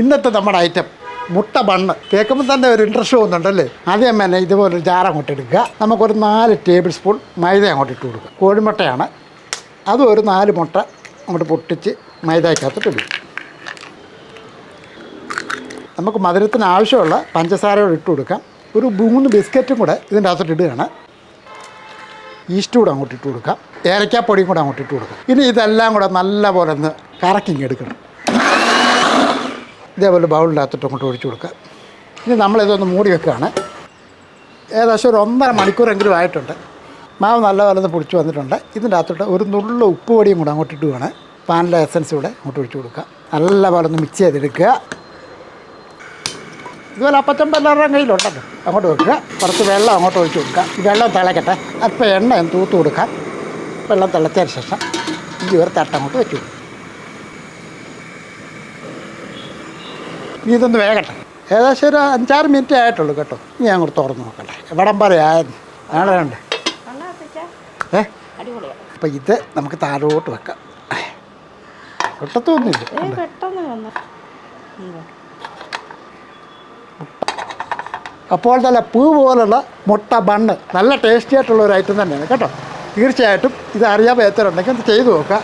ഇന്നത്തെ നമ്മുടെ ഐറ്റം മുട്ട ബണ്ണ്. കേൾക്കുമ്പോൾ തന്നെ ഒരു ഇൻട്രസ്റ്റ് തോന്നുന്നുണ്ടല്ലേ? ആദ്യം തന്നെ ഇതുപോലെ ജാർ അങ്ങോട്ട് എടുക്കുക നമുക്കൊരു നാല് ടേബിൾ സ്പൂൺ മൈദ അങ്ങോട്ട് ഇട്ട് കൊടുക്കുക. കോഴിമുട്ടയാണ്. അതും ഒരു നാല് മുട്ട അങ്ങോട്ട് പൊട്ടിച്ച് മൈദയ്ക്കകത്തോട്ട് ഇടും നമുക്ക് മധുരത്തിന് ആവശ്യമുള്ള പഞ്ചസാര കൂടെ ഇട്ട് കൊടുക്കാം. ഒരു മൂന്ന് ബിസ്ക്കറ്റും കൂടെ ഇതിന്റെ അകത്തോട്ട് ഇടുകയാണ്. ഈസ്റ്റ് കൂടെ അങ്ങോട്ട് ഇട്ട് കൊടുക്കാം. ഏലക്കാപ്പൊടിയും കൂടെ അങ്ങോട്ട് ഇട്ട് കൊടുക്കാം. ഇനി ഇതെല്ലാം കൂടെ നല്ലപോലെ ഒന്ന് കറക്കിങ് എടുക്കണം. ഇതേപോലെ ബൗളിനകത്തിട്ട് അങ്ങോട്ട് ഒഴിച്ചു കൊടുക്കുക. ഇനി നമ്മളിതൊന്ന് മൂടി വെക്കുകയാണ്. ഏകദേശം ഒരു ഒന്നര മണിക്കൂറെങ്കിലും ആയിട്ടുണ്ട്. മാവ് നല്ലപോലെ ഒന്ന് പൊടിച്ച് വന്നിട്ടുണ്ട്. ഇതിന്റെ അകത്തോട്ട് ഒരു നുള്ള ഉപ്പ് പൊടിയും കൂടെ അങ്ങോട്ട് ഇടുകയാണ്. പാനിലെ എസൻസ് കൂടെ അങ്ങോട്ട് ഒഴിച്ചു കൊടുക്കുക. നല്ലപോലെ ഒന്ന് മിക്സ് ചെയ്തെടുക്കുക. ഇതുപോലെ അപ്പച്ചമ്പ എല്ലാവരുടെയും കയ്യിലുണ്ടല്ലോ. അങ്ങോട്ട് വെക്കുക. കുറച്ച് വെള്ളം അങ്ങോട്ട് ഒഴിച്ചു കൊടുക്കുക. വെള്ളം തിളക്കട്ടെ. അപ്പം എണ്ണ തൂത്ത് കൊടുക്കാം. വെള്ളം തിളച്ചതിന് ശേഷം ഈ ഒരു തട്ട അങ്ങോട്ട് വെച്ചു കൊടുക്കും ഇതൊന്ന് വേകട്ടെ ഏകദേശം ഒരു അഞ്ചാറ് മിനിറ്റ് ആയിട്ടുള്ളൂ കേട്ടോ. ഇനി കൂടെ തുറന്ന് നോക്കട്ടെ. എവിടം വരെ ആയിരുന്നു ആണോ ഉണ്ട് ഏ? അപ്പം ഇത് നമുക്ക് താഴോട്ട് വെക്കാം. പെട്ടത്തൊന്നുമില്ല അപ്പോൾ തന്നെ പൂ പോലുള്ള മുട്ട ബണ്ണ്. നല്ല ടേസ്റ്റി ആയിട്ടുള്ള ഒരു ഐറ്റം തന്നെയാണ് കേട്ടോ. തീർച്ചയായിട്ടും ഇത് അറിയാൻ പറ്റുന്നുണ്ടെങ്കിൽ ഒന്ന് ചെയ്തു നോക്കുക.